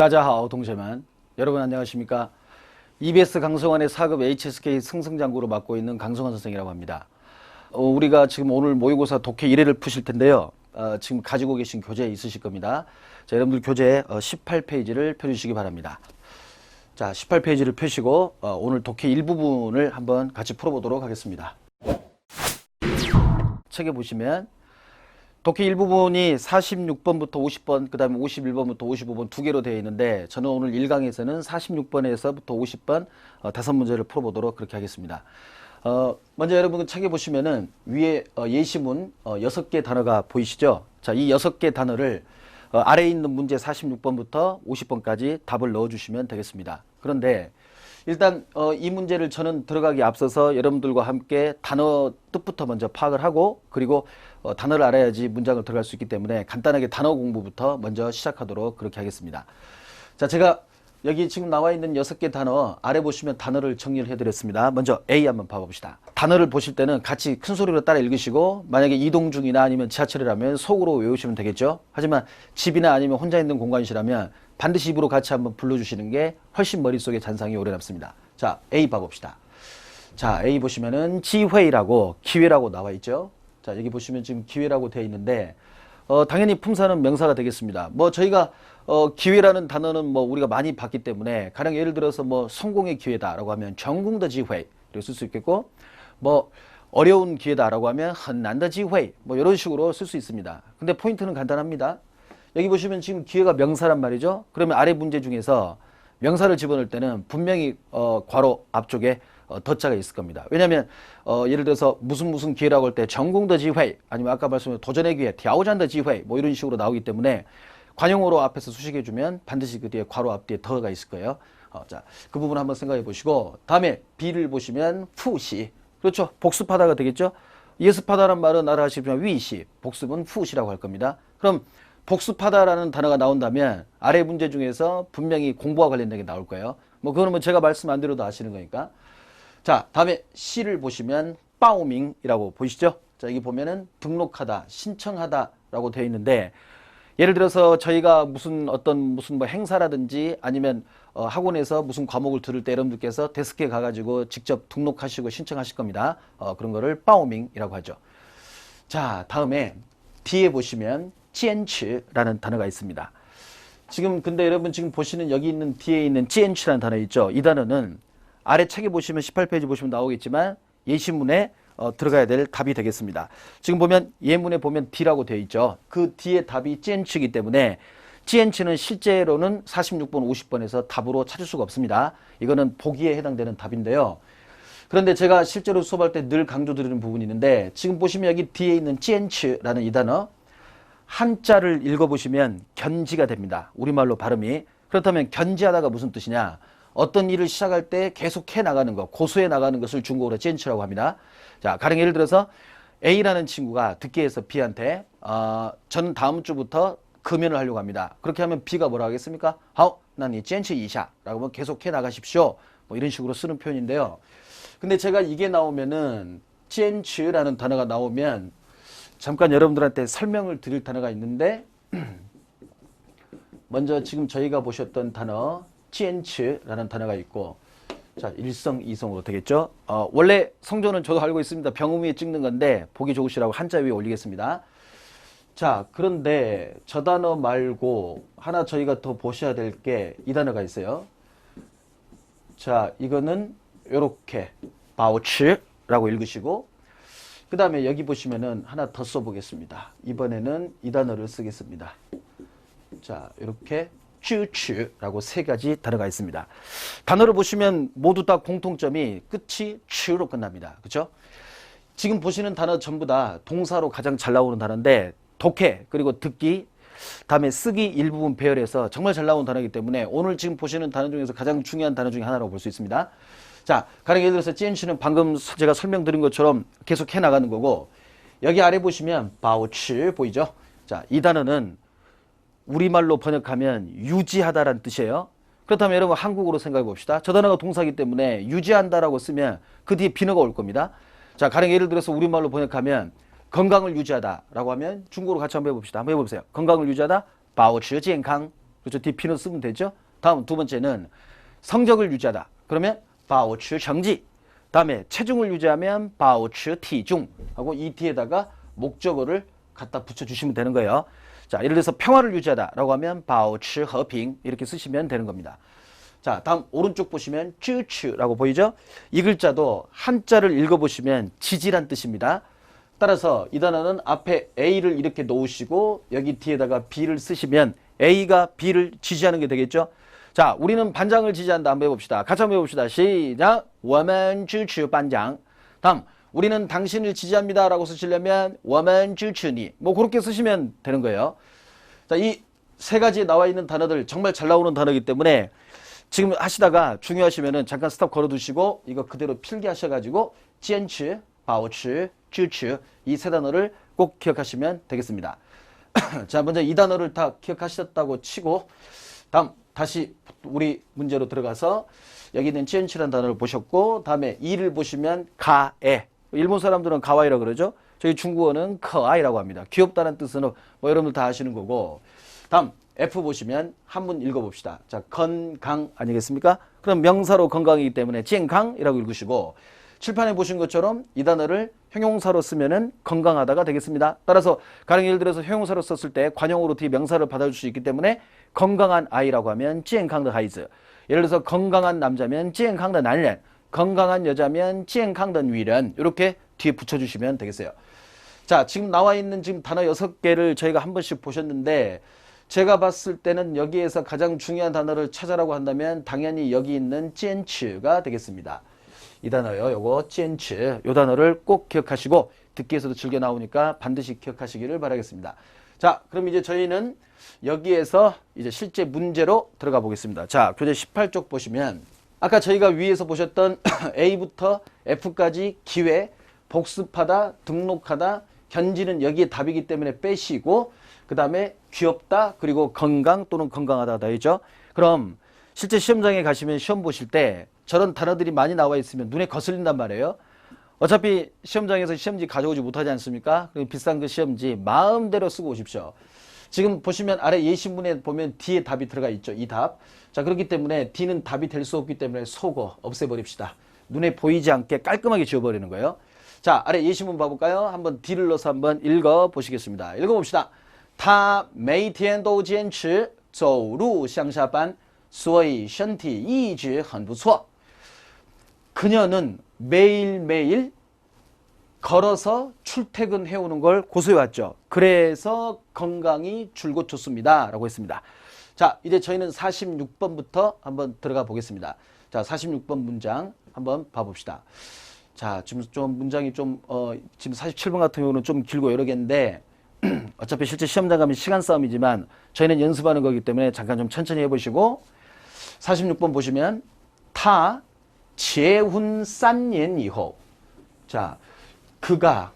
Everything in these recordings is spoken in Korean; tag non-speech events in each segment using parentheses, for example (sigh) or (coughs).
다자하오 동시만. 여러분 안녕하십니까? EBS 강성환의 4급 HSK 승승장구로 맡고 있는 강성환 선생이라고 합니다. 어, 우리가 지금 오늘 모의고사 독해 1회를 푸실 텐데요. 어, 지금 가지고 계신 교재 있으실 겁니다. 자, 여러분들 교재 어, 18페이지를 펴주시기 바랍니다. 자 18페이지를 펴시고 어, 오늘 독해 일부분을 한번 같이 풀어보도록 하겠습니다. 책에 보시면 독해 일부분이 46번부터 50번, 그 다음에 51번부터 55번 두 개로 되어 있는데 저는 오늘 1강에서는 46번에서부터 50번 어, 다섯 문제를 풀어보도록 그렇게 하겠습니다. 어, 먼저 여러분 책에 보시면은 위에 어, 예시문 어, 6개 단어가 보이시죠? 자, 이 6개 단어를 어, 아래에 있는 문제 46번부터 50번까지 답을 넣어주시면 되겠습니다. 그런데 일단 어, 이 문제를 저는 들어가기 앞서서 여러분들과 함께 단어 뜻부터 먼저 파악을 하고 그리고 어, 단어를 알아야지 문장을 들어갈 수 있기 때문에 간단하게 단어 공부부터 먼저 시작하도록 그렇게 하겠습니다. 자, 제가 여기 지금 나와 있는 여섯 개 단어 아래 보시면 단어를 정리를 해드렸습니다. 먼저 A 한번 봐봅시다. 단어를 보실 때는 같이 큰 소리로 따라 읽으시고 만약에 이동 중이나 아니면 지하철이라면 속으로 외우시면 되겠죠. 하지만 집이나 아니면 혼자 있는 공간이시라면 반드시 입으로 같이 한번 불러주시는 게 훨씬 머릿속에 잔상이 오래 남습니다. 자, A 봐봅시다. 자, A 보시면은 지회라고 기회라고 나와 있죠. 자, 여기 보시면 지금 기회라고 되어 있는데 어, 당연히 품사는 명사가 되겠습니다. 뭐 저희가 어, 기회라는 단어는 뭐 우리가 많이 봤기 때문에 가령 예를 들어서 뭐 성공의 기회다라고 하면 전공의 기회 이렇게 쓸 수 있겠고 뭐 어려운 기회다라고 하면 한난의 기회 뭐 이런 식으로 쓸 수 있습니다. 근데 포인트는 간단합니다. 여기 보시면 지금 기회가 명사란 말이죠. 그러면 아래 문제 중에서 명사를 집어넣을 때는 분명히 어, 괄호 앞쪽에 어, 더자가 있을 겁니다. 왜냐하면 어, 예를 들어서 무슨 무슨 기회라고 할 때 전공더 지회 아니면 아까 말씀드린 도전의 기회, 디아오잔더 지회 뭐 이런 식으로 나오기 때문에 관용어로 앞에서 수식해 주면 반드시 그 뒤에 괄호 앞뒤에 더가 있을 거예요. 어, 자, 그 부분 한번 생각해 보시고 다음에 B를 보시면 푸시 그렇죠. 복습하다가 되겠죠. 예습하다라는 말은 알아하시면 위시, 복습은 푸시라고 할 겁니다. 그럼 복습하다라는 단어가 나온다면 아래 문제 중에서 분명히 공부와 관련된 게 나올 거예요. 뭐 그거는 뭐 제가 말씀 안 드려도 아시는 거니까. 자, 다음에 C를 보시면 빠오밍이라고 보이시죠? 자, 여기 보면은 등록하다, 신청하다라고 되어 있는데 예를 들어서 저희가 무슨 어떤 무슨 뭐 행사라든지 아니면 어, 학원에서 무슨 과목을 들을 때 여러분들께서 데스크에 가가지고 직접 등록하시고 신청하실 겁니다. 어, 그런 거를 빠오밍이라고 하죠. 자, 다음에 뒤에 보시면 지엔츠라는 단어가 있습니다. 지금 근데 여러분 지금 보시는 여기 있는 뒤에 있는 지엔츠라는 단어 있죠. 이 단어는 아래 책에 보시면 18페이지 보시면 나오겠지만 예시문에 어, 들어가야 될 답이 되겠습니다. 지금 보면 예문에 보면 D라고 되어 있죠. 그 뒤에 답이 찌엔츠이기 때문에 찌엔츠는 실제로는 46번, 50번에서 답으로 찾을 수가 없습니다. 이거는 보기에 해당되는 답인데요. 그런데 제가 실제로 수업할 때 늘 강조드리는 부분이 있는데 지금 보시면 여기 뒤에 있는 찌엔츠라는 이 단어 한자를 읽어보시면 견지가 됩니다. 우리말로 발음이. 그렇다면 견지하다가 무슨 뜻이냐? 어떤 일을 시작할 때 계속 해 나가는 것, 고수해 나가는 것을 중국어로 젠츠라고 합니다. 자, 가령 예를 들어서 A라는 친구가 듣기 해서 B한테 어, 저는 다음 주부터 금연을 하려고 합니다. 그렇게 하면 B가 뭐라 하겠습니까? 하오, 난이 젠츠 이샤 라고 하면 계속 해 나가십시오. 뭐 이런 식으로 쓰는 표현인데요. 근데 제가 이게 나오면은 젠츠라는 단어가 나오면 잠깐 여러분들한테 설명을 드릴 단어가 있는데 (clears throat) 먼저 지금 저희가 보셨던 단어 찌엔츠라는 단어가 있고 자 일성 이성으로 되겠죠? 어, 원래 성조는 저도 알고 있습니다. 병음 위에 찍는 건데 보기 좋으시라고 한자 위에 올리겠습니다. 자 그런데 저 단어 말고 하나 저희가 더 보셔야 될 게 이 단어가 있어요. 자 이거는 요렇게 바우츠라고 읽으시고 그 다음에 여기 보시면은 하나 더 써보겠습니다. 이번에는 이 단어를 쓰겠습니다. 자 이렇게 쭈추라고 세 가지 단어가 있습니다. 단어를 보시면 모두 다 공통점이 끝이 추로 끝납니다. 그렇죠? 지금 보시는 단어 전부 다 동사로 가장 잘 나오는 단어인데 독해 그리고 듣기 다음에 쓰기 일부분 배열해서 정말 잘 나오는 단어이기 때문에 오늘 지금 보시는 단어 중에서 가장 중요한 단어 중에 하나라고 볼 수 있습니다. 자, 가령 예를 들어서 찌엔치는 방금 제가 설명드린 것처럼 계속 해 나가는 거고 여기 아래 보시면 바우치 보이죠? 자, 이 단어는 우리말로 번역하면 유지하다라는 뜻이에요. 그렇다면 여러분 한국어로 생각해 봅시다. 저 단어가 동사기 때문에 유지한다라고 쓰면 그 뒤에 비너가 올 겁니다. 자, 가령 예를 들어서 우리말로 번역하면 건강을 유지하다라고 하면 중국어로 같이 한번 해봅시다. 한번 해보세요. 건강을 유지하다, 바오치지엔강. 그렇죠. 뒤 비너 쓰면 되죠. 다음 두 번째는 성적을 유지하다. 그러면 바오치 정지. 다음에 체중을 유지하면 바오치 티중 하고 이 뒤에다가 목적어를 갖다 붙여주시면 되는 거예요. 자, 예를 들어서 평화를 유지하다라고 하면 바오치 허핑 이렇게 쓰시면 되는 겁니다. 자, 다음 오른쪽 보시면 쯔츠라고 보이죠? 이 글자도 한자를 읽어보시면 지지란 뜻입니다. 따라서 이 단어는 앞에 A를 이렇게 놓으시고 여기 뒤에다가 B를 쓰시면 A가 B를 지지하는 게 되겠죠? 자, 우리는 반장을 지지한다. 한번 해봅시다. 같이 한번 해봅시다. 시작! 워먼 쯔츠 반장. 다음, 우리는 당신을 지지합니다 라고 쓰시려면 워만 주추니 뭐 그렇게 쓰시면 되는 거예요. 자, 이 세 가지 나와 있는 단어들 정말 잘 나오는 단어이기 때문에 지금 하시다가 중요하시면은 잠깐 스톱 걸어두시고 이거 그대로 필기하셔가지고 젠츠, 바우츠 쥬츠 이 세 단어를 꼭 기억하시면 되겠습니다. (clears throat) 자 먼저 이 단어를 다 기억하셨다고 치고 다음 다시 우리 문제로 들어가서 여기 있는 젠츠라는 단어를 보셨고 다음에 이를 보시면 가에 일본 사람들은 가와이라 그러죠. 저희 중국어는 커아이라고 합니다. 귀엽다는 뜻은 뭐 여러분들 다 아시는 거고. 다음 F 보시면 한문 읽어봅시다. 자 건강 아니겠습니까? 그럼 명사로 건강이기 때문에 쟁강이라고 읽으시고 칠판에 보신 것처럼 이 단어를 형용사로 쓰면은 건강하다가 되겠습니다. 따라서 가령 예를 들어서 형용사로 썼을 때 관용으로 뒤 명사를 받아줄 수 있기 때문에 건강한 아이라고 하면 찌엔강더 하이즈 예를 들어서 건강한 남자면 찌엔강더 날렌. 건강한 여자면 健康的女人 이렇게 뒤에 붙여주시면 되겠어요. 자, 지금 나와 있는 지금 단어 여섯 개를 저희가 한 번씩 보셨는데 제가 봤을 때는 여기에서 가장 중요한 단어를 찾아라고 한다면 당연히 여기 있는 坚持가 되겠습니다. 이 단어요. 요거 坚持. 요 단어를 꼭 기억하시고 듣기에서도 즐겨 나오니까 반드시 기억하시기를 바라겠습니다. 자, 그럼 이제 저희는 여기에서 이제 실제 문제로 들어가 보겠습니다. 자, 교재 18쪽 보시면 아까 저희가 위에서 보셨던 (clears throat) A부터 F까지 기회, 복습하다, 등록하다, 현지는 여기에 답이기 때문에 빼시고 그 다음에 귀엽다 그리고 건강 또는 건강하다 다 이죠. 그럼 실제 시험장에 가시면 시험 보실 때 저런 단어들이 많이 나와 있으면 눈에 거슬린단 말이에요. 어차피 시험장에서 시험지 가져오지 못하지 않습니까? 그럼 비싼 그 시험지 마음대로 쓰고 오십시오. 지금 보시면 아래 예시문에 보면 D에 답이 들어가 있죠. 이 답. 자, 그렇기 때문에 D는 답이 될 수 없기 때문에 속어 없애버립시다. 눈에 보이지 않게 깔끔하게 지워버리는 거예요. 자, 아래 예시문 봐볼까요? 한번 D를 넣어서 한번 읽어보시겠습니다. 읽어봅시다. 他每天都坚持走路上下班，所以身体一直很不错。 그녀는 매일매일 걸어서 출퇴근해 오는 걸 고소해 왔죠. 그래서 건강이 줄곧 좋습니다. 라고 했습니다. 자, 이제 저희는 46번부터 한번 들어가 보겠습니다. 자, 46번 문장 한번 봐봅시다. 자, 지금 좀 문장이 좀, 어, 지금 47번 같은 경우는 좀 길고 여러 개인데, (clears throat) 어차피 실제 시험장 가면 시간 싸움이지만, 저희는 연습하는 거기 때문에 잠깐 좀 천천히 해보시고, 46번 보시면, 타, 3년 이후. 자, 그가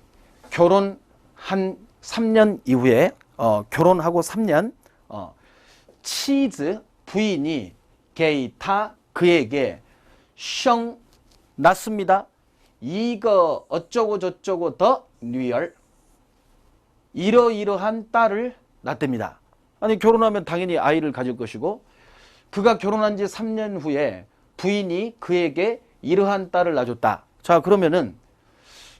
결혼 한 3년 이후에 어, 결혼하고 3년 어, 치즈 부인이 게이타 그에게 성 낳습니다. 이거 어쩌고 저쩌고 더 뉴얼 이러이러한 딸을 낳답니다. 아니 결혼하면 당연히 아이를 가질 것이고 그가 결혼한 지 3년 후에 부인이 그에게 이러한 딸을 낳아줬다. 자, 그러면은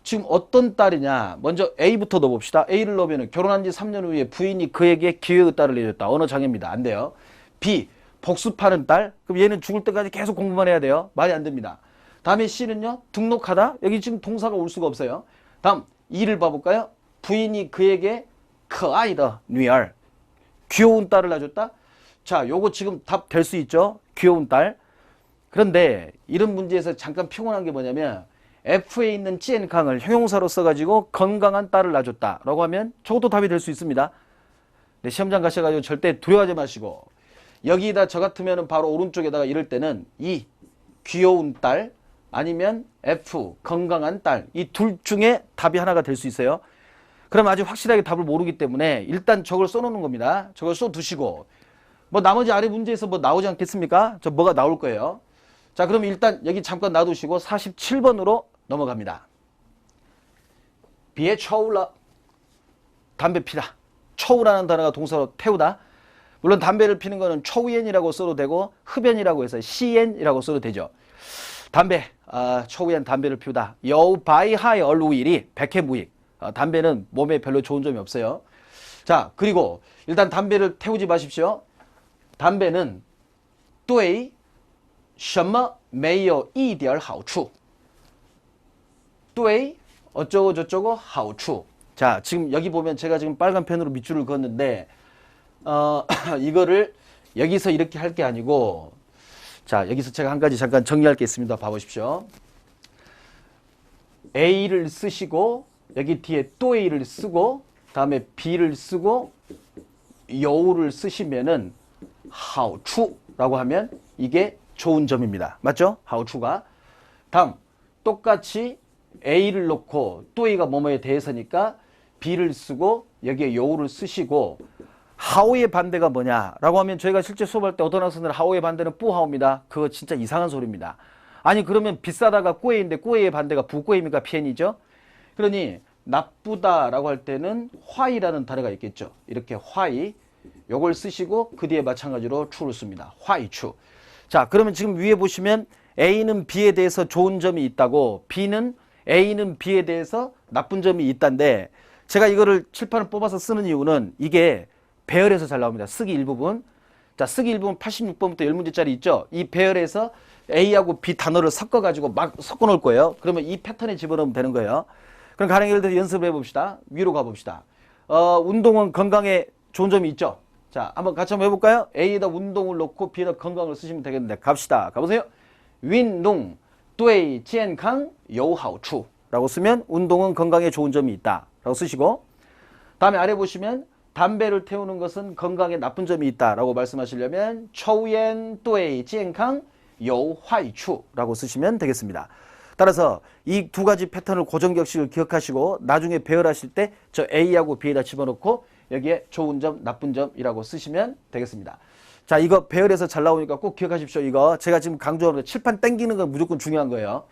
지금 어떤 딸이냐? 먼저 A부터 넣어봅시다. A를 넣으면 결혼한 지 3년 후에 부인이 그에게 기회의 딸을 내줬다. 언어 장애입니다. 안 돼요. B, 복습하는 딸. 그럼 얘는 죽을 때까지 계속 공부만 해야 돼요. 말이 안 됩니다. 다음에 C는요, 등록하다. 여기 지금 동사가 올 수가 없어요. 다음, E를 봐볼까요? 부인이 그에게 그아이더女儿 귀여운 딸을 낳아줬다. 자, 요거 지금 답 될 수 있죠? 귀여운 딸. 그런데 이런 문제에서 잠깐 피곤한 게 뭐냐면 F에 있는 찌엔캉을 형용사로 써가지고 건강한 딸을 낳아줬다라고 하면 저것도 답이 될 수 있습니다. 네, 시험장 가셔가지고 절대 두려워하지 마시고 여기다 저 같으면 바로 오른쪽에다가 이럴 때는 이 귀여운 딸 아니면 F 건강한 딸 이 둘 중에 답이 하나가 될 수 있어요. 그럼 아직 확실하게 답을 모르기 때문에 일단 저걸 써놓는 겁니다. 저걸 써두시고 뭐 나머지 아래 문제에서 뭐 나오지 않겠습니까? 저 뭐가 나올 거예요. 자, 그럼 일단 여기 잠깐 놔두시고 47번으로 넘어갑니다. 비에 초울러 담배 피다. 초우라는 단어가 동사로 태우다. 물론 담배를 피는 거는 초우엔이라고 써도 되고 흡연이라고 해서 시엔이라고 써도 되죠. 담배, 아, 초우엔 담배를 피우다. 여우 바이하이 얼우일이 백해무익. 어, 담배는 몸에 별로 좋은 점이 없어요. 자, 그리고 일단 담배를 태우지 마십시오. 담배는 对什么没有一点好处 对 어쩌고 저쩌고? 하우추 자 지금 여기 보면 제가 지금 빨간 펜으로 밑줄을 그었는데 어, (coughs) 이거를 여기서 이렇게 할 게 아니고 자 여기서 제가 한 가지 잠깐 정리할 게 있습니다. 봐보십시오. A를 쓰시고 여기 뒤에 또 A를 쓰고 다음에 B를 쓰고 여우를 쓰시면은 하우추라고 하면 이게 좋은 점입니다. 맞죠? 하우추가. 다음 똑같이 A를 놓고 또 A가 뭐뭐에 대해서니까 B를 쓰고 여기에 여우를 쓰시고 하오의 반대가 뭐냐라고 하면 저희가 실제 수업할 때 어떤 학생들은 하오의 반대는 뿌하오입니다. 그거 진짜 이상한 소리입니다. 아니 그러면 비싸다가 꾸에인데 꾸에의 반대가 부꾸에입니까 피엔이죠? 그러니 나쁘다라고 할 때는 화이라는 단어가 있겠죠. 이렇게 화이 요걸 쓰시고 그 뒤에 마찬가지로 추를 씁니다. 화이추. 자 그러면 지금 위에 보시면 A는 B에 대해서 좋은 점이 있다고 B는 A는 B에 대해서 나쁜 점이 있단데 제가 이거를 칠판을 뽑아서 쓰는 이유는 이게 배열에서 잘 나옵니다. 쓰기 일부분. 자, 쓰기 일부분 86번부터 10문제짜리 있죠? 이 배열에서 A하고 B 단어를 섞어가지고 막 섞어 놓을 거예요. 그러면 이 패턴에 집어넣으면 되는 거예요. 그럼 가령 예를 들어서 연습을 해봅시다. 위로 가봅시다. 어, 운동은 건강에 좋은 점이 있죠? 자, 한번 같이 한번 해볼까요? A에다 운동을 놓고 B에다 건강을 쓰시면 되겠는데 갑시다. 가보세요. 운동 对健康有好处 라고 쓰면 운동은 건강에 좋은 점이 있다. 라고 쓰시고 다음에 아래 보시면 담배를 태우는 것은 건강에 나쁜 점이 있다라고 말씀하시려면 抽烟对健康有坏处 라고 쓰시면 되겠습니다. 따라서 이 두 가지 패턴을 고정격식을 기억하시고 나중에 배열하실 때 저 A하고 B에다 집어넣고 여기에 좋은 점, 나쁜 점이라고 쓰시면 되겠습니다. 자, 이거 배열해서 잘 나오니까 꼭 기억하십시오. 이거 제가 지금 강조하는 거 칠판 땡기는 건 무조건 중요한 거예요.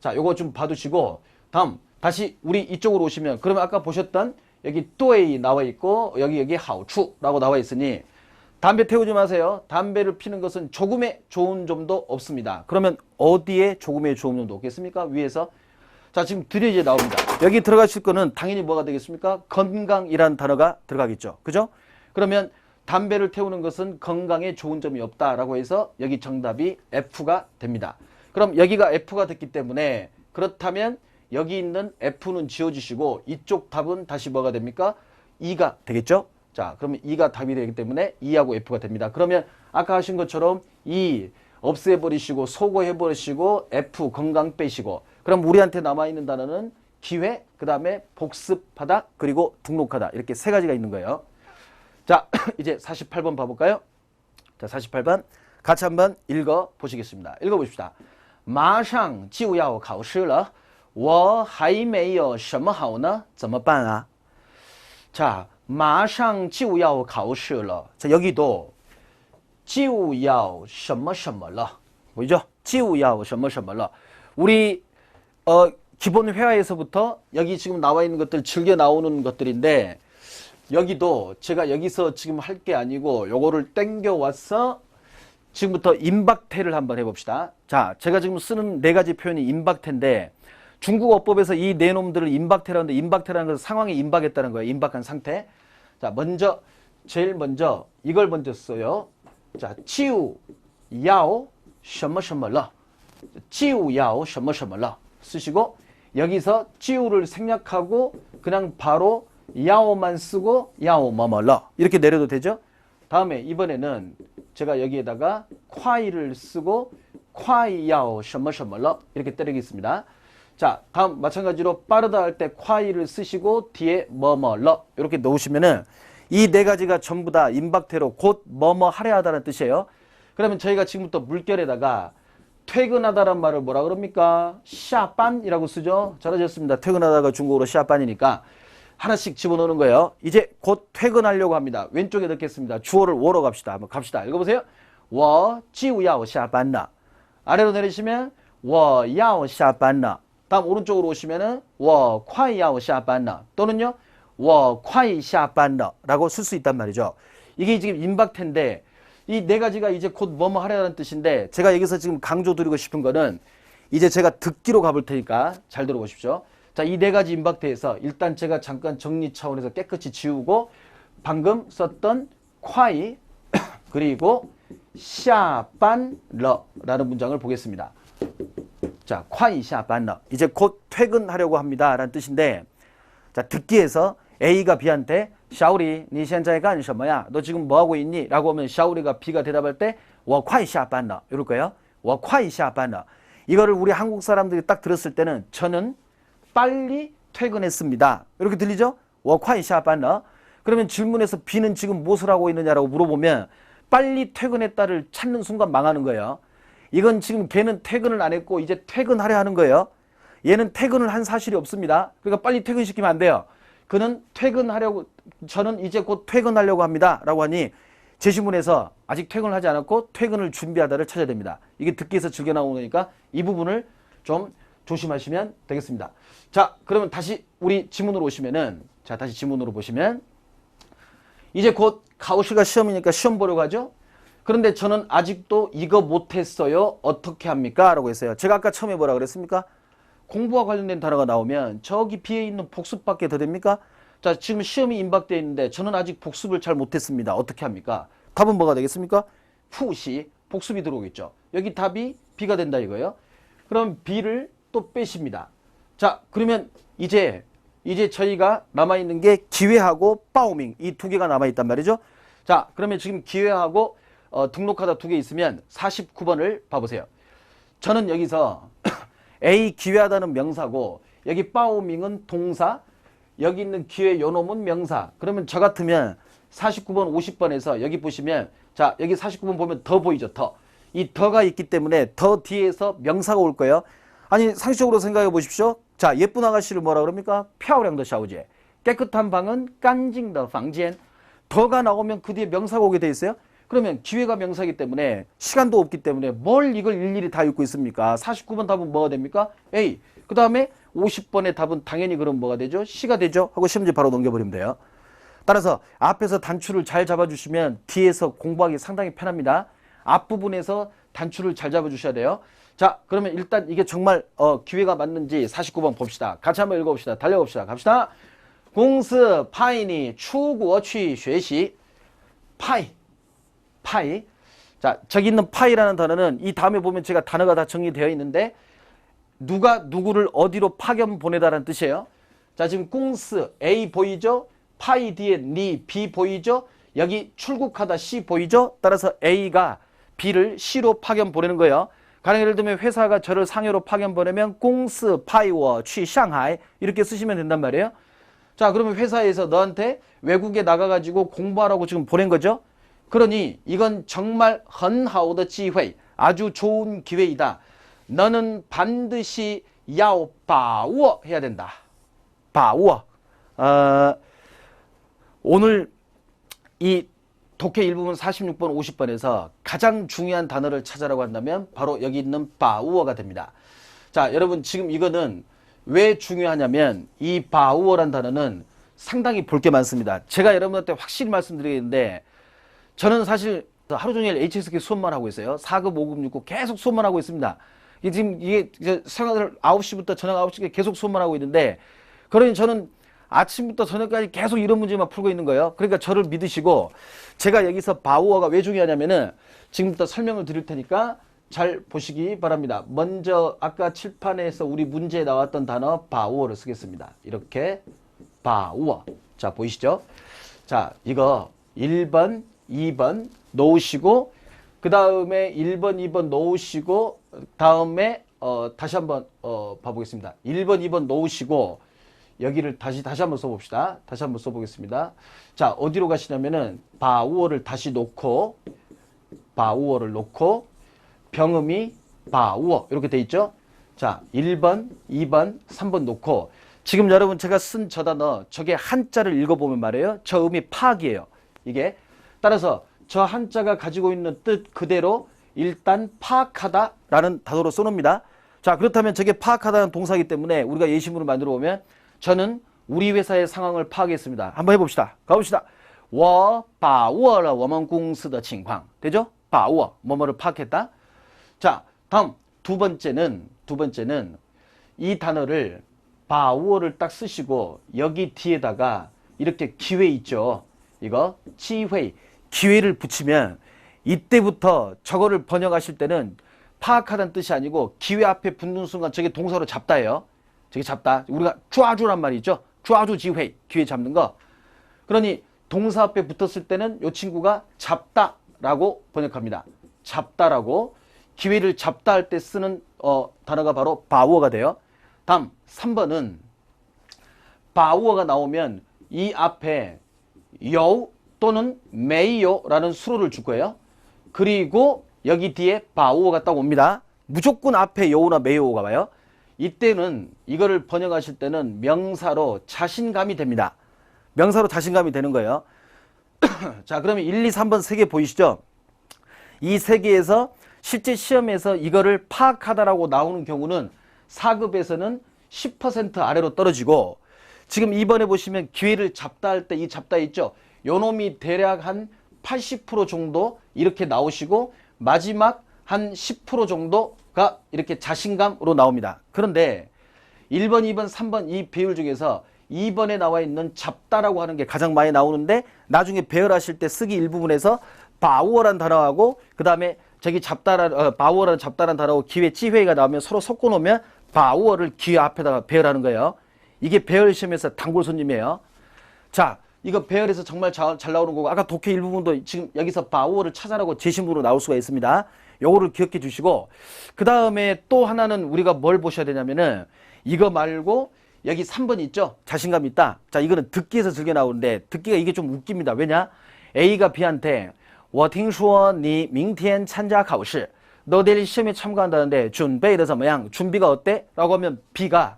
자, 요거 좀 봐두시고 다음 다시 우리 이쪽으로 오시면 그러면 아까 보셨던 여기 또이 나와 있고 여기 여기 하우추라고 나와 있으니 담배 태우지 마세요. 담배를 피는 것은 조금의 좋은 점도 없습니다. 그러면 어디에 조금의 좋은 점도 없겠습니까? 위에서 자 지금 드디어 이제 나옵니다. 여기 들어가실 거는 당연히 뭐가 되겠습니까? 건강이라는 단어가 들어가겠죠. 그죠? 그러면 담배를 태우는 것은 건강에 좋은 점이 없다라고 해서 여기 정답이 F가 됩니다. 그럼 여기가 F가 됐기 때문에 그렇다면 여기 있는 F는 지워주시고 이쪽 답은 다시 뭐가 됩니까? 2가 되겠죠? 자, 그러면 2가 답이 되기 때문에 2하고 F가 됩니다. 그러면 아까 하신 것처럼 2 없애버리시고 소거해버리시고 F 건강 빼시고 그럼 우리한테 남아있는 단어는 기회, 그 다음에 복습하다, 그리고 등록하다 이렇게 세 가지가 있는 거예요. 자, (coughs) 이제 48번 봐볼까요? 자, 48번 같이 한번 읽어 보시겠습니다. 읽어 보십시다. 马上就要考试了，我还没有什么好呢，怎么办啊？ 자, 马上就要考试了. 자, 여기도 就要什么什么了. 보이죠? 就要什么什么了. 우리 어 기본 회화에서부터 여기 지금 나와 있는 것들 즐겨 나오는 것들인데 여기도 제가 여기서 지금 할 게 아니고 요거를 땡겨와서 지금부터 임박태를 한번 해봅시다. 자, 제가 지금 쓰는 네 가지 표현이 임박태인데 중국어법에서 이 네 놈들을 임박태라는데 임박태라는 것은 상황에 임박했다는 거예요. 임박한 상태. 자, 먼저 제일 먼저 이걸 먼저 써요. 자, 치우 야오 셔머 셔머러. 치우 야오 셔머 셔머러 쓰시고 여기서 치우를 생략하고 그냥 바로 야오만 쓰고 야오 뭐뭐러 이렇게 내려도 되죠? 다음에 이번에는 제가 여기에다가 콰이를 쓰고 콰이 야오 셔머셔머러 이렇게 때리겠습니다. 자, 다음 마찬가지로 빠르다 할 때 콰이를 쓰시고 뒤에 뭐뭐러 이렇게 넣으시면은 이 네 가지가 전부 다 임박태로 곧 뭐뭐 하려 하다는 뜻이에요. 그러면 저희가 지금부터 물결에다가 퇴근하다란 말을 뭐라 그럽니까? 샤빤이라고 쓰죠. 잘하셨습니다. 퇴근하다가 중국어로 샤빤이니까 하나씩 집어넣는 거예요. 이제 곧 퇴근하려고 합니다. 왼쪽에 넣겠습니다. 주어를 워러 갑시다. 한번 갑시다. 읽어보세요. 워 지우야오 샤반나 아래로 내리시면 워 야오 샤반나 다음 오른쪽으로 오시면은 워 콰이 야오 샤반나 또는요 워 콰이 샤반나 라고 쓸 수 있단 말이죠. 이게 지금 임박태인데 이 네 가지가 이제 곧 뭐뭐 하려는 뜻인데 제가 여기서 지금 강조 드리고 싶은 거는 이제 제가 듣기로 가볼 테니까 잘 들어보십시오. 자, 이 네 가지 임박대에서 일단 제가 잠깐 정리 차원에서 깨끗이 지우고 방금 썼던 콰이 (coughs) 그리고 샤반러라는 문장을 보겠습니다. 자, 콰이 샤반러. 이제 곧 퇴근하려고 합니다. 라는 뜻인데 자, 듣기에서 A가 B한테 샤오리, 니 현재가 아니셔뭐야? 너 지금 뭐 하고 있니? 라고 하면 샤오리가 B가 대답할 때 워콰이 샤반러 이럴까요? 워콰이 샤반러. 이거를 우리 한국 사람들이 딱 들었을 때는 저는 빨리 퇴근했습니다. 이렇게 들리죠? 워콰이 샤반너. 그러면 질문에서 비는 지금 무엇을 하고 있느냐라고 물어보면 빨리 퇴근했다를 찾는 순간 망하는 거예요. 이건 지금 걔는 퇴근을 안 했고 이제 퇴근하려 하는 거예요. 얘는 퇴근을 한 사실이 없습니다. 그러니까 빨리 퇴근시키면 안 돼요. 그는 퇴근하려고 저는 이제 곧 퇴근하려고 합니다. 라고 하니 제시문에서 아직 퇴근을 하지 않았고 퇴근을 준비하다를 찾아야 됩니다. 이게 듣기에서 즐겨 나오니까 이 부분을 좀 조심하시면 되겠습니다. 자, 그러면 다시 우리 지문으로 오시면은 자, 다시 지문으로 보시면 이제 곧 가오시가 시험이니까 시험 보려고 하죠. 그런데 저는 아직도 이거 못했어요. 어떻게 합니까? 라고 했어요. 제가 아까 처음에 뭐라 그랬습니까? 공부와 관련된 단어가 나오면 저기 비에 있는 복습밖에 더 됩니까? 자, 지금 시험이 임박되어 있는데 저는 아직 복습을 잘 못했습니다. 어떻게 합니까? 답은 뭐가 되겠습니까? 푸시, 복습이 들어오겠죠. 여기 답이 B가 된다 이거예요. 그럼 B를 또 빼십니다. 자, 그러면 이제 이제 저희가 남아 있는 게 기회하고 파우밍 이 두 개가 남아 있단 말이죠. 자, 그러면 지금 기회하고 어, 등록하다 두 개 있으면 49번을 봐보세요. 저는 여기서 (clears throat) A 기회하다는 명사고 여기 파우밍은 동사 여기 있는 기회 요놈은 명사 그러면 저 같으면 49번 50번에서 여기 보시면 자 여기 49번 보면 더 보이죠 더 이 더가 있기 때문에 더 뒤에서 명사가 올 거예요 아니 상식적으로 생각해 보십시오. 자 예쁜 아가씨를 뭐라 그럽니까? 펴오량더 샤오제 깨끗한 방은 깐징더 방지엔 더가 나오면 그 뒤에 명사가 오게 돼 있어요. 그러면 기회가 명사이기 때문에 시간도 없기 때문에 뭘 이걸 일일이 다 읽고 있습니까? 49번 답은 뭐가 됩니까? A. 그 다음에 50번의 답은 당연히 그럼 뭐가 되죠? C가 되죠? 하고 시험지 바로 넘겨버리면 돼요. 따라서 앞에서 단추를 잘 잡아주시면 뒤에서 공부하기 상당히 편합니다. 앞부분에서 단추를 잘 잡아주셔야 돼요. 자, 그러면 일단 이게 정말 어, 기회가 맞는지 49번 봅시다. 같이 한번 읽어봅시다. 달려봅시다. 갑시다. 공스 파이니 추구어 취学习 파이 파이. 자, 저기 있는 파이라는 단어는 이 다음에 보면 제가 단어가 다 정리되어 있는데 누가 누구를 어디로 파견 보내다라는 뜻이에요. 자, 지금 꽁스 A 보이죠? 파이 뒤에 니 B 보이죠? 여기 출국하다 C 보이죠? 따라서 A가 B를 C로 파견 보내는 거예요. 가령 예를 들면 회사가 저를 상해로 파견 보내면 공스 파이워 취 상하이 이렇게 쓰시면 된단 말이에요. 자 그러면 회사에서 너한테 외국에 나가가지고 공부하라고 지금 보낸 거죠. 그러니 이건 정말 헌하오더 지회 아주 좋은 기회이다. 너는 반드시 야오 바우어 해야 된다. 바우어. 어, 오늘 이 독해 1부분 46번, 50번에서 가장 중요한 단어를 찾아라고 한다면 바로 여기 있는 바우어가 됩니다. 자, 여러분 지금 이거는 왜 중요하냐면 이 바우어란 단어는 상당히 볼 게 많습니다. 제가 여러분한테 확실히 말씀드리겠는데 저는 사실 하루 종일 HSK 수업만 하고 있어요. 4급, 5급, 6급 계속 수업만 하고 있습니다. 이게 지금 이게 생활을 9시부터 저녁 9시에 계속 수업만 하고 있는데 그러니 저는 아침부터 저녁까지 계속 이런 문제만 풀고 있는 거예요. 그러니까 저를 믿으시고 제가 여기서 바우어가 왜 중요하냐면은 지금부터 설명을 드릴 테니까 잘 보시기 바랍니다. 먼저 아까 칠판에서 우리 문제에 나왔던 단어 바우어를 쓰겠습니다. 이렇게 바우어. 자, 보이시죠? 자, 이거 1번, 2번 놓으시고 그 다음에 1번, 2번 놓으시고 다음에 어, 다시 한번 어, 봐보겠습니다. 1번, 2번 놓으시고 여기를 다시 다시 한번 써봅시다. 다시 한번 써보겠습니다. 자 어디로 가시냐면은 바우어를 다시 놓고 바우어를 놓고 병음이 바우어 이렇게 돼 있죠. 자 1번, 2번, 3번 놓고 지금 여러분 제가 쓴 저 단어 저게 한자를 읽어보면 말이에요. 저 음이 파악이에요. 이게 따라서 저 한자가 가지고 있는 뜻 그대로 일단 파악하다 라는 단어로 써놓습니다. 자 그렇다면 저게 파악하다는 동사이기 때문에 우리가 예시문을 만들어 보면 저는 우리 회사의 상황을 파악했습니다. 한번 해봅시다. 가봅시다. 我把握了我们公司的情况. 되죠? 把握 뭐뭐를 파악했다. 자, 다음 두 번째는 두 번째는 이 단어를 把握를딱 쓰시고 여기 뒤에다가 이렇게 기회 있죠. 이거 기회 기회를 붙이면 이때부터 저거를 번역하실 때는 파악하다는 뜻이 아니고 기회 앞에 붙는 순간 저게 동사로 잡다예요. 저게 잡다. 우리가抓주란 말이 있죠. 抓주 기회 기회 잡는 거. 그러니 동사 앞에 붙었을 때는 이 친구가 잡다라고 번역합니다. 잡다라고 기회를 잡다 할 때 쓰는 어, 단어가 바로 바우어가 돼요. 다음 3번은 바우어가 나오면 이 앞에 요 또는 메이요라는 수로를 줄 거예요. 그리고 여기 뒤에 바우어가 딱 옵니다. 무조건 앞에 요우나 메이오가 와요. 이때는 이거를 번역하실 때는 명사로 자신감이 됩니다. 명사로 자신감이 되는 거예요. (clears throat) 자, 그러면 1, 2, 3번 세 개 보이시죠? 이 세 개에서 실제 시험에서 이거를 파악하다라고 나오는 경우는 4급에서는 10% 아래로 떨어지고 지금 2번에 보시면 기회를 잡다 할 때 이 잡다 있죠? 요 놈이 대략 한 80% 정도 이렇게 나오시고 마지막 한 10% 정도 가 이렇게 자신감으로 나옵니다. 그런데 1번, 2번, 3번 이 비율 중에서 2번에 나와 있는 잡다라고 하는 게 가장 많이 나오는데 나중에 배열하실 때 쓰기 일부분에서 바우어란 단어하고 그 다음에 저기 잡다라 어, 바우어라는 잡다란 단어하고 기회 찌회가 나오면 서로 섞어 놓으면 바우어를 기회 앞에다가 배열하는 거예요. 이게 배열 시험에서 단골 손님이에요. 자, 이거 배열에서 정말 잘, 잘 나오는 거고 아까 독해 일부분도 지금 여기서 바우어를 찾아라고 제시문으로 나올 수가 있습니다. 요거를 기억해 주시고 그 다음에 또 하나는 우리가 뭘 보셔야 되냐면은 이거 말고 여기 3번 있죠? 자신감 있다. 자, 이거는 듣기에서 즐겨 나오는데 듣기가 이게 좀 웃깁니다. 왜냐? A가 B한테 我听说你明天参加考试. 너 내일 시험에 참가한다는데 准备的怎么样? 준비가 어때? 라고 하면 B가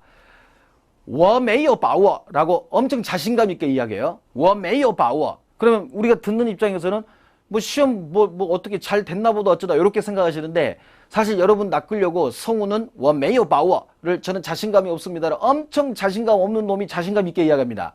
我没有把握 라고 엄청 자신감 있게 이야기해요. 我没有把握. 그러면 우리가 듣는 입장에서는 뭐 시험 뭐, 뭐 어떻게 잘 됐나 보다 어쩌다 이렇게 생각하시는데 사실 여러분 낚으려고 성우는 원메이어 바워를 저는 자신감이 없습니다 엄청 자신감 없는 놈이 자신감 있게 이야기합니다.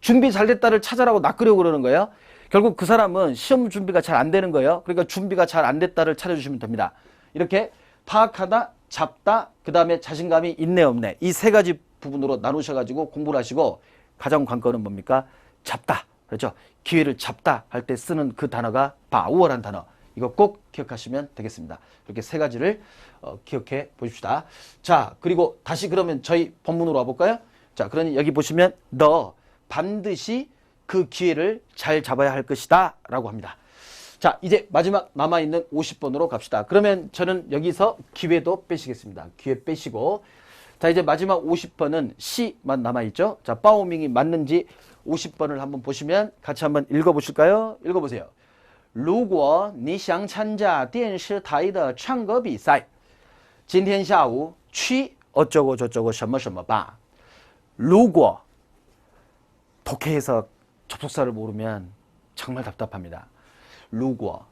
준비 잘 됐다를 찾아라고 낚으려고 그러는 거예요. 결국 그 사람은 시험 준비가 잘 안 되는 거예요. 그러니까 준비가 잘 안 됐다를 찾아주시면 됩니다. 이렇게 파악하다, 잡다, 그 다음에 자신감이 있네 없네 이 세 가지 부분으로 나누셔가지고 공부를 하시고 가장 관건은 뭡니까? 잡다. 그렇죠? 기회를 잡다 할 때 쓰는 그 단어가 바우어란 단어. 이거 꼭 기억하시면 되겠습니다. 이렇게 세 가지를 어, 기억해 보십시다. 자, 그리고 다시 그러면 저희 본문으로 와볼까요? 자, 그러니 여기 보시면 너 반드시 그 기회를 잘 잡아야 할 것이다 라고 합니다. 자, 이제 마지막 남아있는 50번으로 갑시다. 그러면 저는 여기서 기회도 빼시겠습니다. 기회 빼시고. 자, 이제 마지막 50번은 C만 남아있죠? 자, 빠오밍이 맞는지 50번을 한번 보시면 같이 한번 읽어보실까요? 읽어보세요. 如果你想参加电视台的唱歌比赛，今天下午去 어쩌고 저쩌고 什么什么吧.如果 독해에서 접속사를 모르면 정말 답답합니다. 如果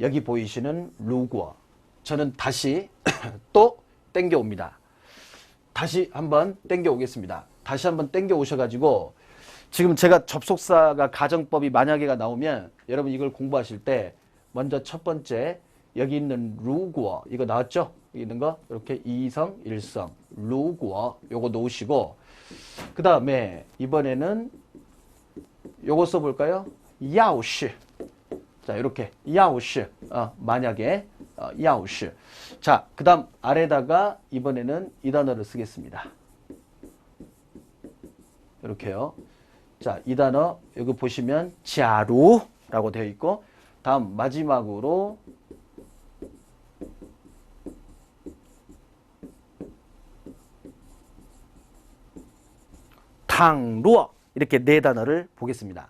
여기 보이시는 如果 저는 다시 (clears throat) 또 땡겨 옵니다. 다시 한번 땡겨 오겠습니다. 다시 한번 땡겨 오셔가지고 지금 제가 접속사가 가정법이 만약에가 나오면 여러분 이걸 공부하실 때 먼저 첫 번째 여기 있는 루구어 이거 나왔죠? 여기 있는 거 이렇게 이성, 일성, 루구어 요거 놓으시고 그 다음에 이번에는 요거 써볼까요? 야오시 자 이렇게 야오시 어, 만약에 어, 야우시. 자, 그 다음 아래다가 이번에는 이 단어를 쓰겠습니다. 이렇게요. 자, 이 단어 여기 보시면 자루라고 되어 있고 다음 마지막으로 당루어 이렇게 네 단어를 보겠습니다.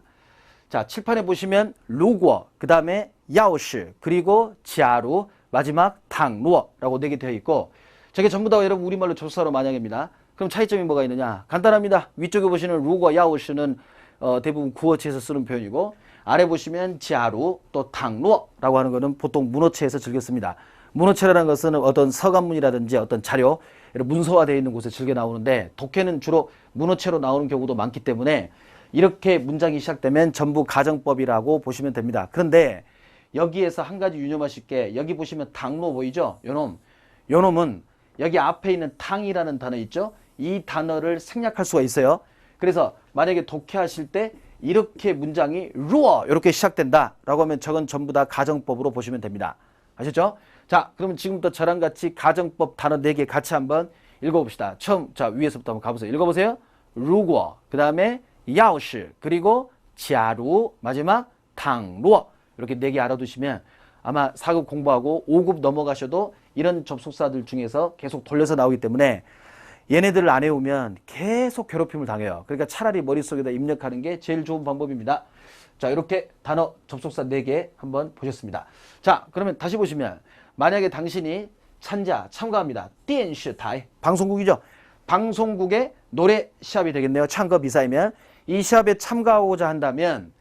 자, 칠판에 보시면 루고, 그 다음에 야오시, 그리고 지아루, 마지막 당로라고 네 개 되어 있고 저게 전부 다 여러분 우리말로 조사로 만약입니다. 그럼 차이점이 뭐가 있느냐? 간단합니다. 위쪽에 보시는 루과 야오시는 어, 대부분 구어체에서 쓰는 표현이고 아래 보시면 지하루 또 당로라고 하는 것은 보통 문어체에서 즐겨 씁니다. 문어체라는 것은 어떤 서간문이라든지 어떤 자료 문서화되어 있는 곳에 즐겨 나오는데 독해는 주로 문어체로 나오는 경우도 많기 때문에 이렇게 문장이 시작되면 전부 가정법이라고 보시면 됩니다. 그런데 여기에서 한 가지 유념하실 게 여기 보시면 당로 보이죠? 요놈. 요놈은 여기 앞에 있는 탕이라는 단어 있죠? 이 단어를 생략할 수가 있어요. 그래서 만약에 독해하실 때 이렇게 문장이 루어 이렇게 시작된다 라고 하면 저건 전부 다 가정법으로 보시면 됩니다. 아셨죠? 자, 그러면 지금부터 저랑 같이 가정법 단어 4개 같이 한번 읽어봅시다. 처음, 자, 위에서부터 한번 가보세요. 읽어보세요. 루고, 그 다음에 야오시, 그리고 자루, 마지막 당루어. 이렇게 네 개 알아두시면 아마 4급 공부하고 5급 넘어가셔도 이런 접속사들 중에서 계속 돌려서 나오기 때문에 얘네들을 안 해오면 계속 괴롭힘을 당해요. 그러니까 차라리 머릿속에다 입력하는 게 제일 좋은 방법입니다. 자 이렇게 단어 접속사 4개 한번 보셨습니다. 자 그러면 다시 보시면 만약에 당신이 찬자 참가합니다. 띠엔슈타이 방송국이죠. 방송국의 노래 시합이 되겠네요. 참가 비사이면 이 시합에 참가하고자 한다면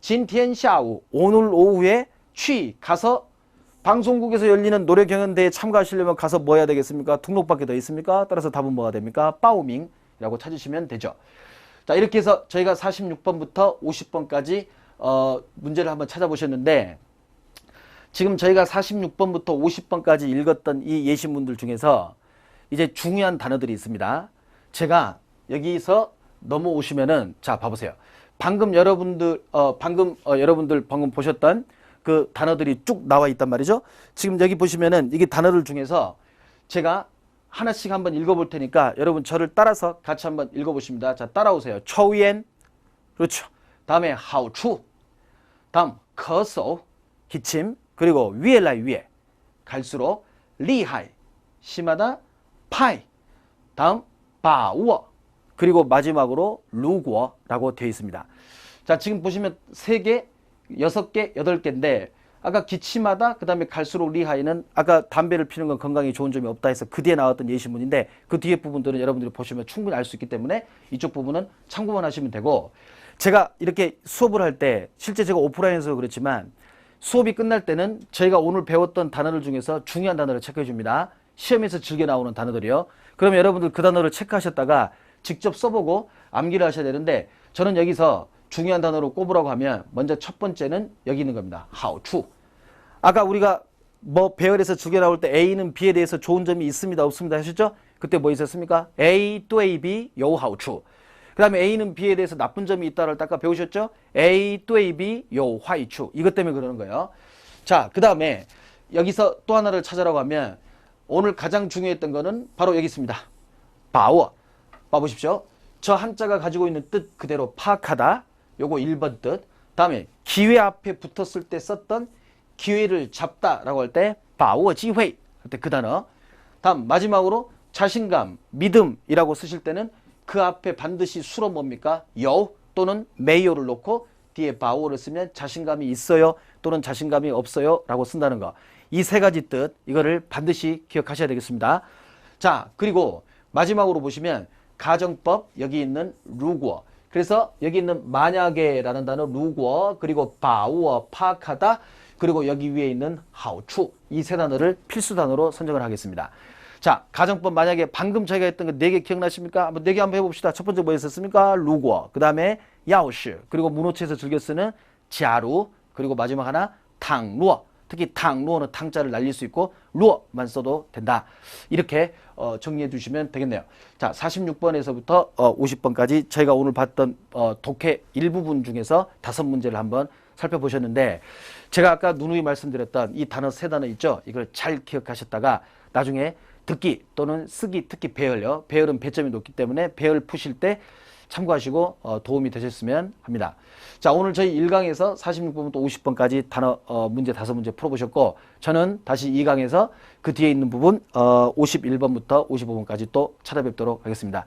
진티엔 샤우 오늘 오후에 취 가서 방송국에서 열리는 노래 경연대회에 참가하시려면 가서 뭐 해야 되겠습니까? 등록밖에 더 있습니까? 따라서 답은 뭐가 됩니까? 빠우밍이라고 찾으시면 되죠. 자 이렇게 해서 저희가 46번부터 50번까지 어, 문제를 한번 찾아보셨는데 지금 저희가 46번부터 50번까지 읽었던 이 예시문들 중에서 이제 중요한 단어들이 있습니다. 제가 여기서 넘어오시면은 자 봐보세요. 방금 여러분들 어 방금 어, 여러분들 방금 보셨던 그 단어들이 쭉 나와 있단 말이죠. 지금 여기 보시면은 이게 단어들 중에서 제가 하나씩 한번 읽어볼 테니까 여러분 저를 따라서 같이 한번 읽어보십니다. 자 따라오세요. 초엔 그렇죠. 다음에 하우추 다음 커서 기침 그리고 위에 라이 위에 갈수록 리하이 심하다 파이 다음 바우어 그리고 마지막으로 루고라고 되어 있습니다. 자 지금 보시면 세 개, 여섯 개, 여덟 개인데 아까 기침하다 그다음에 갈수록 리하이는 아까 담배를 피는 건 건강에 좋은 점이 없다 해서 그 뒤에 나왔던 예시문인데 그 뒤에 부분들은 여러분들이 보시면 충분히 알 수 있기 때문에 이쪽 부분은 참고만 하시면 되고 제가 이렇게 수업을 할 때 실제 제가 오프라인에서 그렇지만 수업이 끝날 때는 저희가 오늘 배웠던 단어들 중에서 중요한 단어를 체크해 줍니다. 시험에서 즐겨 나오는 단어들이요. 그러면 여러분들 그 단어를 체크하셨다가 직접 써보고 암기를 하셔야 되는데 저는 여기서 중요한 단어로 꼽으라고 하면 먼저 첫 번째는 여기 있는 겁니다. how to. 아까 우리가 뭐 배열에서 죽여 나올 때 A는 B에 대해서 좋은 점이 있습니다. 없습니다. 하셨죠? 그때 뭐 있었습니까? A 또 A, B, 요 how to. 그 다음에 A는 B에 대해서 나쁜 점이 있다를 아까 배우셨죠? A 또 A, B, 요 화이 추. 이것 때문에 그러는 거예요. 자, 그 다음에 여기서 또 하나를 찾아라고 하면 오늘 가장 중요했던 거는 바로 여기 있습니다. 바워. 봐 보십시오. 저 한자가 가지고 있는 뜻 그대로 파악하다. 요거 1번 뜻. 다음에 기회 앞에 붙었을 때 썼던 기회를 잡다라고 할 때 바워 지회 그때 그 단어. 다음 마지막으로 자신감, 믿음이라고 쓰실 때는 그 앞에 반드시 수로 뭡니까? 여 또는 메이어를 놓고 뒤에 바오를 쓰면 자신감이 있어요 또는 자신감이 없어요 라고 쓴다는 거. 이 세 가지 뜻 이거를 반드시 기억하셔야 되겠습니다. 자 그리고 마지막으로 보시면 가정법 여기 있는 루고 그래서 여기 있는 만약에라는 단어 루고 그리고 바우어 파악하다 그리고 여기 위에 있는 하우추 이 세 단어를 필수 단어로 선정을 하겠습니다. 자, 가정법 만약에 방금 저희가 했던 거네개 기억나십니까? 한번 네 개 한번 해봅시다. 첫 번째 뭐였었습니까? 루고, 그 다음에 야오시, 그리고 문호체에서 즐겨 쓰는 자루, 그리고 마지막 하나 탕루어. 특히 탕 루어는 탕자를 날릴 수 있고 루어만 써도 된다. 이렇게 어, 정리해 두시면 되겠네요. 자, 46번에서부터 어, 50번까지 저희가 오늘 봤던 어, 독해 일부분 중에서 다섯 문제를 한번 살펴보셨는데 제가 아까 누누이 말씀드렸던 이 단어 세 단어 있죠? 이걸 잘 기억하셨다가 나중에 듣기 또는 쓰기 특히 배열요. 배열은 배점이 높기 때문에 배열 푸실 때 참고하시고 어, 도움이 되셨으면 합니다. 자 오늘 저희 1강에서 46번부터 50번까지 단어 어, 문제 다섯 문제 풀어보셨고 저는 다시 2강에서 그 뒤에 있는 부분 어, 51번부터 55번까지 또 찾아뵙도록 하겠습니다.